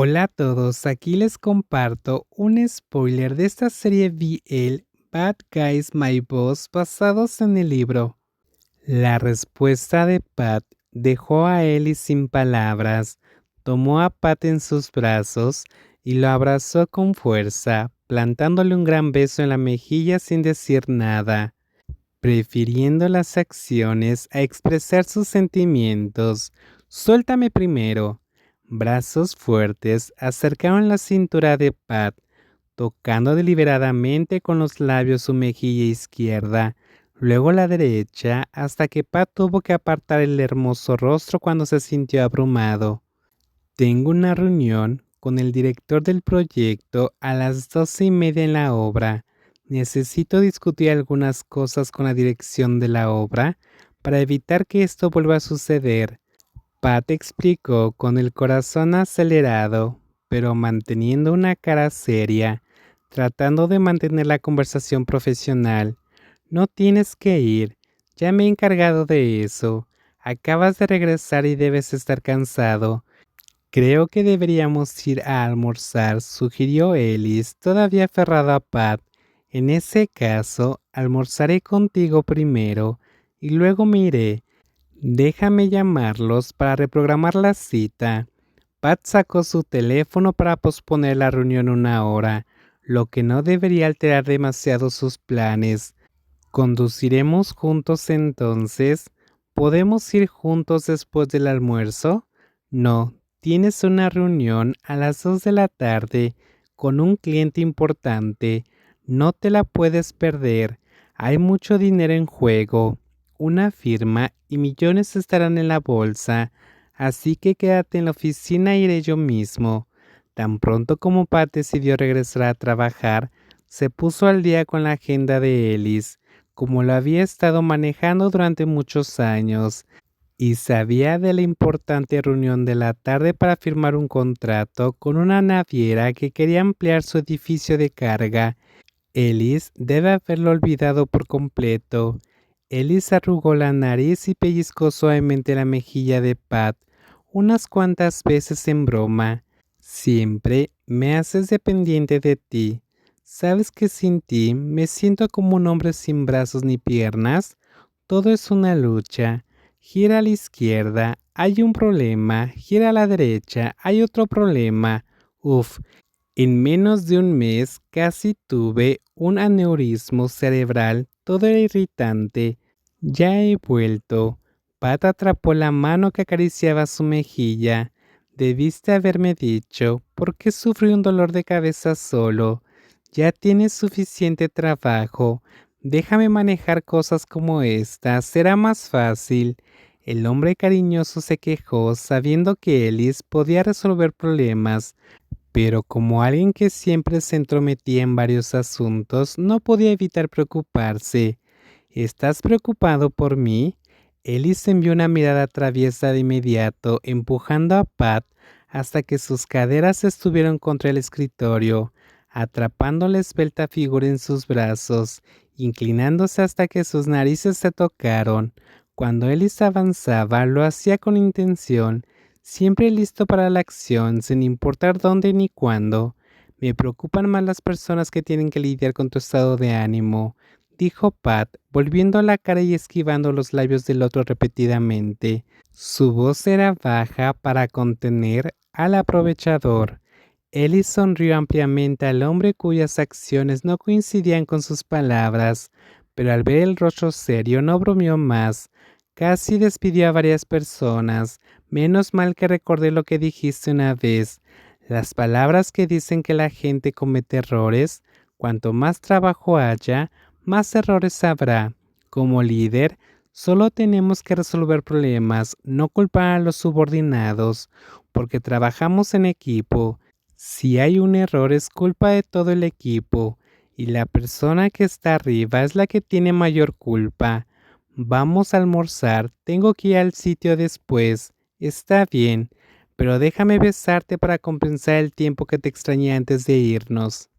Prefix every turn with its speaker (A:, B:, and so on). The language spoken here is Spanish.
A: Hola a todos, aquí les comparto un spoiler de esta serie BL Bad Guys My Boss basados en el libro. La respuesta de Pat dejó a Ellie sin palabras, tomó a Pat en sus brazos y lo abrazó con fuerza, plantándole un gran beso en la mejilla sin decir nada, prefiriendo las acciones a expresar sus sentimientos. Suéltame primero, Brazos fuertes acercaron la cintura de Pat, tocando deliberadamente con los labios su mejilla izquierda, luego la derecha, hasta que Pat tuvo que apartar el hermoso rostro cuando se sintió abrumado. Tengo una reunión con el director del proyecto a las doce y media en la obra. Necesito discutir algunas cosas con la dirección de la obra para evitar que esto vuelva a suceder. Pat explicó con el corazón acelerado, pero manteniendo una cara seria, tratando de mantener la conversación profesional. No tienes que ir, ya me he encargado de eso. Acabas de regresar y debes estar cansado. Creo que deberíamos ir a almorzar, sugirió Ellis, todavía aferrado a Pat. En ese caso, almorzaré contigo primero y luego me iré. Déjame llamarlos para reprogramar la cita. Pat sacó su teléfono para posponer la reunión una hora, lo que no debería alterar demasiado sus planes. ¿Conduciremos juntos entonces? ¿Podemos ir juntos después del almuerzo? No, tienes una reunión a las dos de la tarde con un cliente importante. No te la puedes perder. Hay mucho dinero en juego una firma y millones estarán en la bolsa, así que quédate en la oficina e iré yo mismo. Tan pronto como Pat decidió regresar a trabajar, se puso al día con la agenda de Ellis, como lo había estado manejando durante muchos años, y sabía de la importante reunión de la tarde para firmar un contrato con una naviera que quería ampliar su edificio de carga. Ellis debe haberlo olvidado por completo. Ellis arrugó la nariz y pellizcó suavemente la mejilla de Pat unas cuantas veces en broma. Siempre me haces dependiente de ti. ¿Sabes que sin ti me siento como un hombre sin brazos ni piernas? Todo es una lucha. Gira a la izquierda, hay un problema. Gira a la derecha, hay otro problema. Uf, en menos de un mes casi tuve un aneurismo cerebral todo irritante. Ya he vuelto. Pat atrapó la mano que acariciaba su mejilla. Debiste haberme dicho, ¿por qué sufrí un dolor de cabeza solo? Ya tienes suficiente trabajo. Déjame manejar cosas como esta, será más fácil. El hombre cariñoso se quejó sabiendo que Ellis podía resolver problemas, pero como alguien que siempre se entrometía en varios asuntos, no podía evitar preocuparse. ¿Estás preocupado por mí? Ellis envió una mirada traviesa de inmediato, empujando a Pat hasta que sus caderas estuvieron contra el escritorio, atrapando la esbelta figura en sus brazos, inclinándose hasta que sus narices se tocaron. Cuando Ellis avanzaba, lo hacía con intención, siempre listo para la acción, sin importar dónde ni cuándo. Me preocupan más las personas que tienen que lidiar con tu estado de ánimo, dijo Pat, volviendo la cara y esquivando los labios del otro repetidamente. Su voz era baja para contener al aprovechador. Ellie sonrió ampliamente al hombre cuyas acciones no coincidían con sus palabras, pero al ver el rostro serio no bromeó más. Casi despidió a varias personas, Menos mal que recordé lo que dijiste una vez. Las palabras que dicen que la gente comete errores, cuanto más trabajo haya, más errores habrá. Como líder, solo tenemos que resolver problemas, no culpar a los subordinados, porque trabajamos en equipo. Si hay un error es culpa de todo el equipo, y la persona que está arriba es la que tiene mayor culpa. Vamos a almorzar, tengo que ir al sitio después. Está bien, pero déjame besarte para compensar el tiempo que te extrañé antes de irnos.